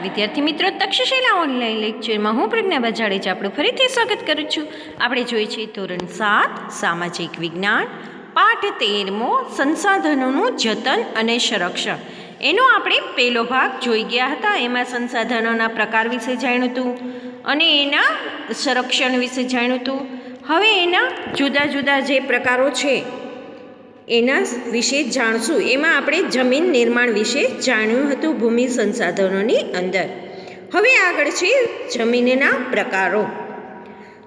વિદ્યાર્થી મિત્રો, તક્ષશિલા ઓનલાઈન લેક્ચરમાં હું પ્રજ્ઞા બજાડેજ આપણું ફરીથી સ્વાગત કરું છું. આપણે જોઈએ છીએ ધોરણ સાત, સામાજિક વિજ્ઞાન, પાઠ તેરમો, સંસાધનોનું જતન અને સંરક્ષણ. એનો આપણે પહેલો ભાગ જોઈ ગયા હતા. એમાં સંસાધનોના પ્રકાર વિશે જાણ્યું હતું અને એના સંરક્ષણ વિશે જાણ્યું હતું. હવે એના જુદા જુદા જે પ્રકારો છે એના વિશે જાણશું. એમાં આપણે જમીન નિર્માણ વિશે જાણ્યું હતું ભૂમિ સંસાધનોની અંદર. હવે આગળ છે જમીનના પ્રકારો.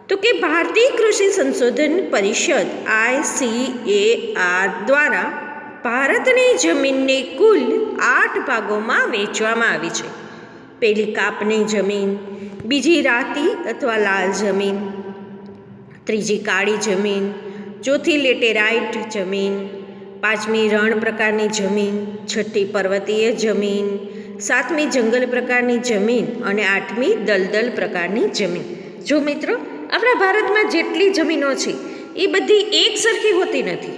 તો કે ભારતીય કૃષિ સંશોધન પરિષદ આઈસીએઆર દ્વારા ભારતની જમીનને કુલ આઠ ભાગોમાં વેચવામાં આવી છે. પહેલી કાપની જમીન, બીજી રાતી અથવા લાલ જમીન, ત્રીજી કાળી જમીન ચોથી લેટેરાઇટ જમીન, પાંચમી રણ પ્રકારની જમીન, છઠ્ઠી પર્વતીય જમીન, સાતમી જંગલ પ્રકારની જમીન અને આઠમી દલદલ પ્રકારની જમીન. જો મિત્રો, આપણા ભારતમાં જેટલી જમીનો છે, એ બધી એક સરખી હોતી નથી.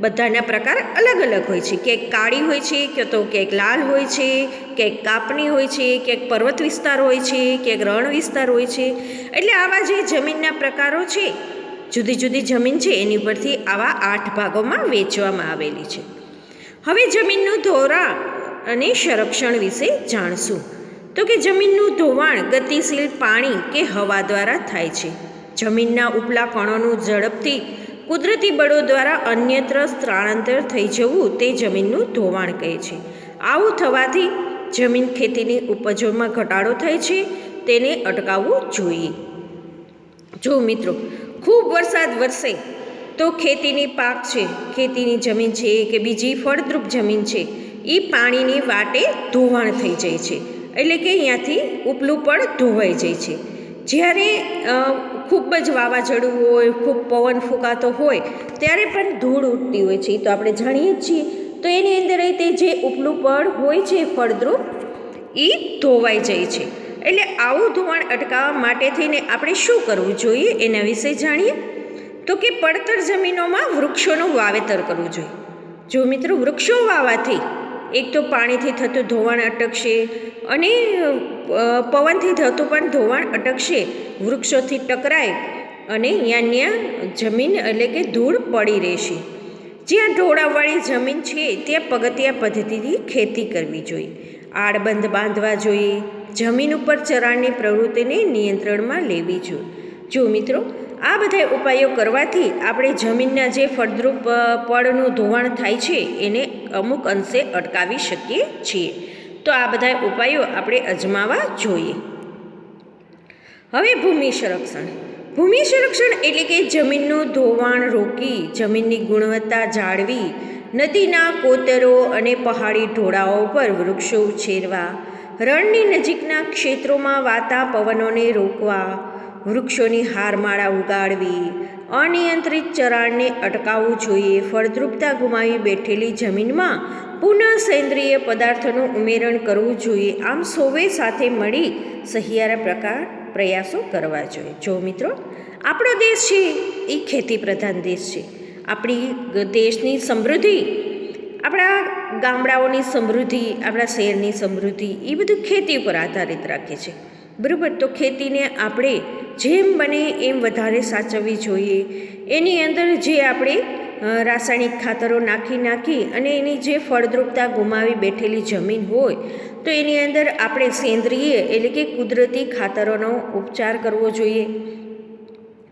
બધાના પ્રકાર અલગ અલગ હોય છે. ક્યાંક કાળી હોય છે કે તો ક્યાંક લાલ હોય છે, ક્યાંક કાપણી હોય છે, ક્યાંક પર્વત વિસ્તાર હોય છે, ક્યાંક રણ વિસ્તાર હોય છે. એટલે આવા જે જમીનના પ્રકારો છે જુદી જુદી જમીન છે, એની પરથી આવા આઠ ભાગોમાં વેચવામાં આવેલી છે. હવે જમીનનું ધોરાણ અને સંરક્ષણ વિશે જાણશું. તો કે જમીનનું ધોવાણ ગતિશીલ પાણી કે હવા દ્વારા થાય છે. જમીનના ઉપલા કણોનું ઝડપથી કુદરતી બળો દ્વારા અન્યત્ર સ્થળાંતર થઈ જવું તે જમીનનું ધોવાણ કહે છે. આવું થવાથી જમીન ખેતીની ઉપજોમાં ઘટાડો થાય છે, તેને અટકાવવું જોઈએ. જો મિત્રો ખૂબ વરસાદ વરસે, તો ખેતીની પાક છે, ખેતીની જમીન છે કે બીજી ફળદ્રુપ જમીન છે એ પાણીની વાટે ધોવાણ થઈ જાય છે. એટલે કે અહીંયાથી ઉપલું પણ ધોવાઈ જાય છે. જ્યારે ખૂબ જ વાવાઝોડું હોય, ખૂબ પવન ફૂંકાતો હોય, ત્યારે પણ ધૂળ ઉઠતી હોય છે તો આપણે જાણીએ જ છીએ. તો એની અંદર તે જે ઉપલું પડ હોય છે, ફળદ્રુપ એ ધોવાઈ જાય છે. એટલે આવું ધોવાણ અટકાવવા માટે થઈને આપણે શું કરવું જોઈએ એના વિશે જાણીએ? તો કે પડતર જમીનોમાં વૃક્ષોનું વાવેતર કરવું જોઈએ. જો મિત્રો વૃક્ષો વાવવાથી એક તો પાણીથી થતું ધોવાણ અટકશે અને પવનથી થતું પણ ધોવાણ અટકશે, વૃક્ષોથી ટકરાય અને ત્યાં ત્યાં જમીન એટલે કે ધૂળ પડી રહેશે. જ્યાં ઢોળાવવાળી જમીન છે, ત્યાં પગથિયા પદ્ધતિથી ખેતી કરવી જોઈએ. આડબંધ બાંધવા જોઈએ. જમીન ઉપર ચરાણની પ્રવૃત્તિને નિયંત્રણમાં લેવી જોઈએ જો મિત્રો, આ બધા ઉપાયો કરવાથી આપણે જમીનના જે ફળદ્રુપ પળનું ધોવાણ થાય છે, એને અમુક અંશે અટકાવી શકીએ છીએ. તો આ બધા ઉપાયો આપણે અજમાવા જોઈએ. હવે ભૂમિ સંરક્ષણ. ભૂમિ સંરક્ષણ એટલે કે જમીનનું ધોવાણ રોકી, જમીનની ગુણવત્તા જાળવી નદીના કોતરો અને પહાડી ઢોળાવો પર વૃક્ષો ઉછેરવા, રણની નજીકના ક્ષેત્રોમાં વાતા પવનોને રોકવા, વૃક્ષોની હારમાળા ઉગાડવી, અનિયંત્રિત ચરાણને અટકાવવું જોઈએ, ફળદ્રુપતા ગુમાવી બેઠેલી જમીનમાં પુનઃ સેન્દ્રિય પદાર્થોનું ઉમેરણ કરવું જોઈએ. આમ સૌએ સાથે મળી સહિયારા પ્રકાર પ્રયાસો કરવા જોઈએ. જો મિત્રો, આપણો દેશ છે, એ ખેતી પ્રધાન દેશ છે. આપણી દેશની સમૃદ્ધિ, આપણા ગામડાઓની સમૃદ્ધિ, આપણા શહેરની સમૃદ્ધિ, એ બધું ખેતી ઉપર આધારિત રાખે છે. બરાબર? તો ખેતીને આપણે જેમ બને એમ વધારે સાચવવી જોઈએ. એની અંદર જે આપણે રાસાયણિક ખાતરો નાખી નાખી અને એની જે ફળદ્રુપતા ગુમાવી બેઠેલી જમીન હોય, તો એની અંદર આપણે સેન્દ્રિય એટલે કે કુદરતી ખાતરોનો ઉપચાર કરવો જોઈએ.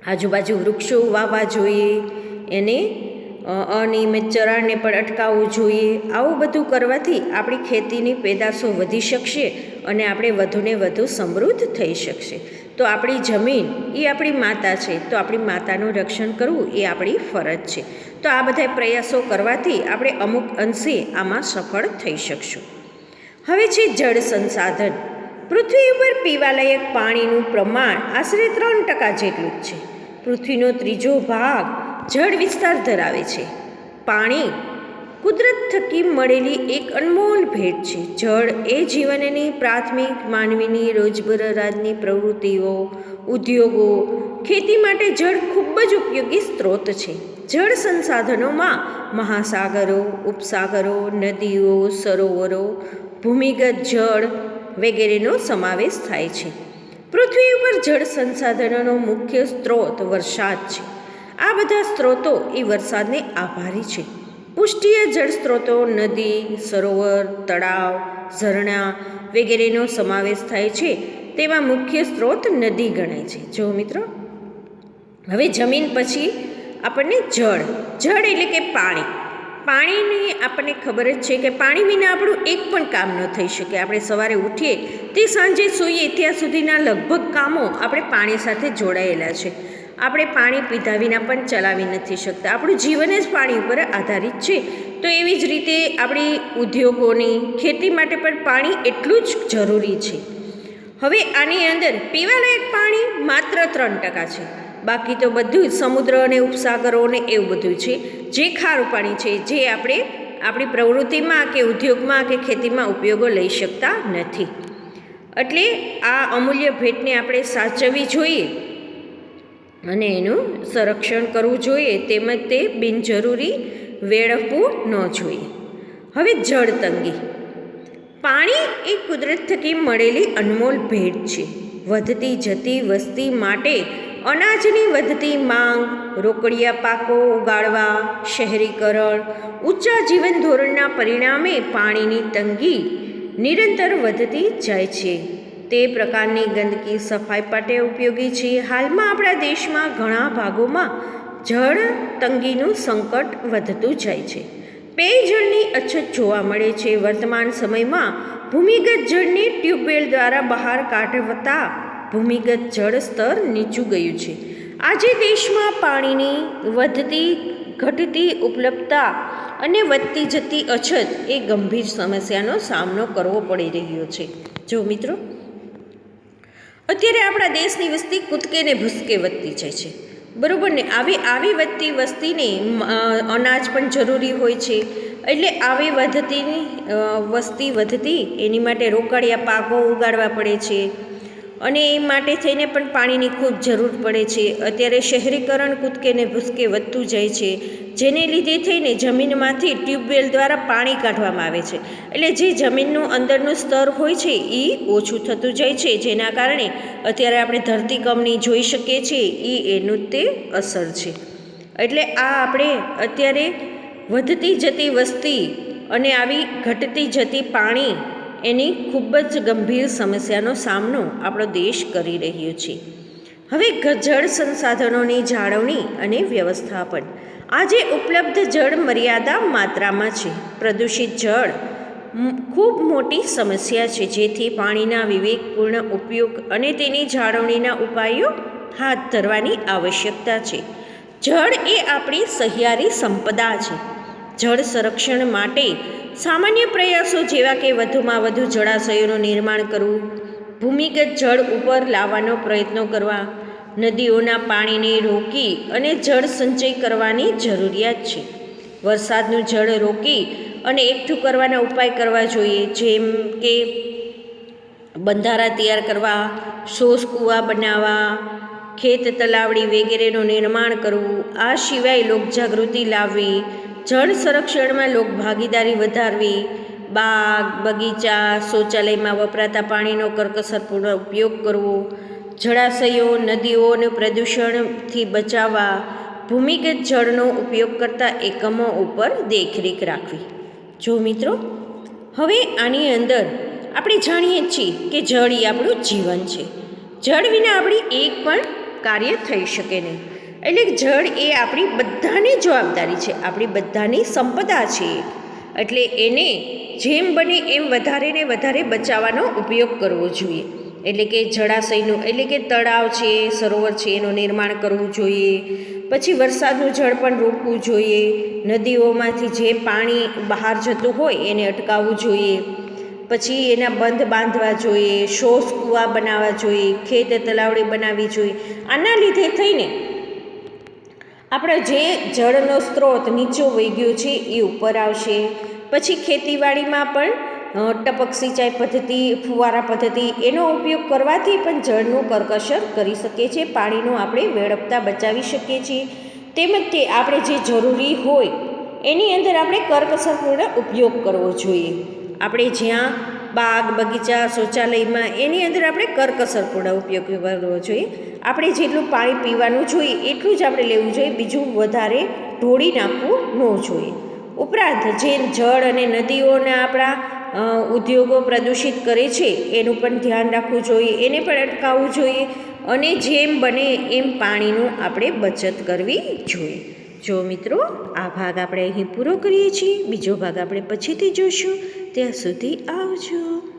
આજુબાજુ વૃક્ષો વાવવા જોઈએ. એને અનિયમિત ચરાણને પણ અટકાવવું જોઈએ. આવું બધું કરવાથી આપણી ખેતીની પેદાશો વધી શકશે અને આપણે વધુને વધુ સમૃદ્ધ થઈ શકશે. તો આપણી જમીન એ આપણી માતા છે, તો આપણી માતાનું રક્ષણ કરવું એ આપણી ફરજ છે. તો આ બધા પ્રયાસો કરવાથી આપણે અમુક અંશે આમાં સફળ થઈ શકશું. હવે છે જળ સંસાધન. પૃથ્વી ઉપર પીવાલાયક પાણીનું પ્રમાણ આશરે ત્રણ ટકા જેટલું જ છે. પૃથ્વીનો ત્રીજો ભાગ જળ વિસ્તાર ધરાવે છે. પાણી, કુદરત થકી મળેલી એક અનમોલ ભેટ છે. જળ એ જીવનની પ્રાથમિક માનવીની રોજબરોજની પ્રવૃત્તિઓ, ઉદ્યોગો, ખેતી માટે જળ ખૂબ જ ઉપયોગી સ્ત્રોત છે. જળ સંસાધનોમાં મહાસાગરો, ઉપસાગરો, નદીઓ, સરોવરો, ભૂમિગત જળ વગેરેનો સમાવેશ થાય છે. પૃથ્વી ઉપર જળ સંસાધનોનો મુખ્ય સ્ત્રોત વરસાદ છે. આ બધા સ્ત્રોતો એ વરસાદને આભારી છે. પુષ્ટિય જળ સ્ત્રોતો નદી, સરોવર, તળાવ, ઝરણા વગેરેનો સમાવેશ થાય છે તેમાં મુખ્ય સ્ત્રોત નદી ગણાય છે. જો મિત્રો, હવે જમીન પછી આપણને જળ જળ એટલે કે પાણી. પાણીની આપણને ખબર જ છે કે પાણી વિના આપણું એક પણ કામ ન થઈ શકે. આપણે સવારે ઉઠીએ તે સાંજે સૂઈએ ત્યાં સુધીના લગભગ કામો આપણે પાણી સાથે જોડાયેલા છે. આપણે પાણી પીધા વિના પણ ચલાવી નથી શકતા. આપણું જીવન જ પાણી ઉપર આધારિત છે. તો એવી જ રીતે આપણી ઉદ્યોગોની ખેતી માટે પણ પાણી એટલું જ જરૂરી છે. હવે આની અંદર પીવાલાયક પાણી માત્ર ત્રણ ટકા છે. બાકી તો બધું જ સમુદ્ર અને ઉપસાગરો ને એવું બધું છે. જે ખારું પાણી છે, જે આપણે આપણી પ્રવૃત્તિમાં કે ઉદ્યોગમાં કે ખેતીમાં ઉપયોગો લઈ શકતા નથી. એટલે આ અમૂલ્ય ભેટને આપણે સાચવવી જોઈએ. અને એનું સંરક્ષણ કરવું જોઈએ તેમજ તે બિનજરૂરી વેડફવું ન જોઈએ. હવે જળ તંગી. પાણી એ કુદરત થકી મળેલી અનમોલ ભેટ છે. વધતી જતી વસ્તી માટે અનાજની વધતી માંગ, રોકડિયા પાકો ઉગાડવા, શહેરીકરણ, ઊંચા જીવન ધોરણના પરિણામે પાણીની તંગી નિરંતર વધતી જાય છે. તે પ્રકારની ગંદકી સફાઈ માટે ઉપયોગી છે. હાલમાં આપણા દેશમાં ઘણા ભાગોમાં જળ તંગીનું સંકટ વધતું જાય છે. પેયજળની અછત જોવા મળે છે. વર્તમાન સમયમાં ભૂમિગત જળને ટ્યુબવેલ દ્વારા બહાર કાઢવતા ભૂમિગત જળ સ્તર નીચું ગયું છે. આજે દેશમાં પાણીની વધતી, ઘટતી ઉપલબ્ધતા અને વધતી જતી અછત એ ગંભીર સમસ્યાનો સામનો કરવો પડી રહ્યો છે. જો મિત્રો અત્યારે આપણા દેશની વસ્તી કૂદકે ને ભૂસકે વધતી જાય છે. બરાબર ને? આવી આવી વધતી વસ્તીને અનાજ પણ જરૂરી હોય છે. એટલે આવી વધતી વસ્તી વધતી, એની માટે રોકડિયા પાકો ઉગાડવા પડે છે. અને એ માટે થઈને પણ પાણીની ખૂબ જરૂર પડે છે. અત્યારે શહેરીકરણ કૂદકે ને ભૂસકે વધતું જાય છે. જેને લીધે થઈને જમીનમાંથી ટ્યુબવેલ દ્વારા પાણી કાઢવામાં આવે છે. એટલે જે જમીનનું અંદરનું સ્તર હોય છે, એ ઓછું થતું જાય છે. જેના કારણે અત્યારે આપણે ધરતીકંપની જોઈ શકીએ છીએ, એ એનું તે અસર છે. એટલે આ આપણે અત્યારે વધતી જતી વસ્તી અને આવી ઘટતી જતી પાણી એની ખૂબ જ ગંભીર સમસ્યાનો સામનો આપણો દેશ કરી રહ્યો છે. હવે જળ સંસાધનોની જાળવણી અને વ્યવસ્થાપન. આજે ઉપલબ્ધ જળ મર્યાદા માત્રામાં છે. પ્રદૂષિત જળ ખૂબ મોટી સમસ્યા છે. જેથી પાણીના વિવેકપૂર્ણ ઉપયોગ અને તેની જાળવણીના ઉપાયો હાથ ધરવાની આવશ્યકતા છે. જળ એ આપણી સહિયારી સંપદા છે. જળ સંરક્ષણ માટે સામાન્ય પ્રયાસો જેવા કે વધુમાં વધુ જળાશયોનું નિર્માણ કરવું, ભૂમિગત જળ ઉપર લાવવાનો પ્રયત્નો કરવા, નદીઓના પાણીને રોકી અને જળ સંચય કરવાની જરૂરિયાત છે. વરસાદનું જળ રોકી અને એકઠું કરવાના ઉપાય કરવા જોઈએ, જેમ કે બંધારા તૈયાર કરવા, શોષ કૂવા બનાવવા ખેત તલાવડી વગેરેનું નિર્માણ કરવું, આ સિવાય લોકજાગૃતિ લાવવી, જળ સંરક્ષણમાં લોક ભાગીદારી વધારવી, બાગ, બગીચા, શૌચાલયમાં વપરાતા પાણીનો કરકસરપૂર્ણ ઉપયોગ કરવો, જળાશયો, નદીઓને પ્રદૂષણથી બચાવવા, ભૂમિગત જળનો ઉપયોગ કરતા એકમો ઉપર દેખરેખ રાખવી. જો મિત્રો, હવે આની અંદર આપણે જાણીએ છીએ કે જળ એ આપણું જીવન છે. જળ વિના આપણી એક પણ કાર્ય થઈ શકે નહીં. એટલે જળ એ આપણી બધાની જવાબદારી છે. આપણી બધાની સંપદા છે એટલે એને જેમ બને એમ વધારે ને વધારે બચાવવાનો ઉપયોગ કરવો જોઈએ. એટલે કે જળાશયનું, એટલે કે તળાવ છે, સરોવર છે, એનું નિર્માણ કરવું જોઈએ. પછી વરસાદનું જળ પણ રોકવું જોઈએ. નદીઓમાંથી જે પાણી બહાર જતું હોય એને અટકાવવું જોઈએ. પછી એના બંધ બાંધવા જોઈએ, શોષ કૂવા બનાવવા જોઈએ, ખેત તલાવડી બનાવવી જોઈએ. આના લીધે થઈને આપણે જે જળનો સ્ત્રોત નીચો વહી ગયો છે એ ઉપર આવશે. પછી ખેતીવાડીમાં પણ ટપક સિંચાઈ પદ્ધતિ, ફુવારા પદ્ધતિ એનો ઉપયોગ કરવાથી પણ જળનું કરકસર કરી શકીએ છીએ, પાણીનો આપણે વેડપતા બચાવી શકીએ છીએ. તેમજ તે આપણે જે જરૂરી હોય, એની અંદર આપણે કરકસરપૂર્ણ ઉપયોગ કરવો જોઈએ. આપણે જ્યાં બાગ, બગીચા, શૌચાલયમાં એની અંદર આપણે કરકસરપૂર્ણ ઉપયોગ કરવો જોઈએ. આપણે જેટલું પાણી પીવાનું જોઈએ, એટલું જ આપણે લેવું જોઈએ. બીજું વધારે ઢોળી નાખવું ન જોઈએ. ઉપરાંત જે જળ અને નદીઓના આપણા ઉદ્યોગો પ્રદૂષિત કરે છે, એનું પણ ધ્યાન રાખવું જોઈએ. એને પણ અટકાવવું જોઈએ અને જેમ બને એમ પાણીનું આપણે બચત કરવી જોઈએ. જો મિત્રો, આ ભાગ આપણે અહીં પૂરો કરીએ છીએ. બીજો ભાગ આપણે પછીથી જોઈશું ત્યાં સુધી આવજો.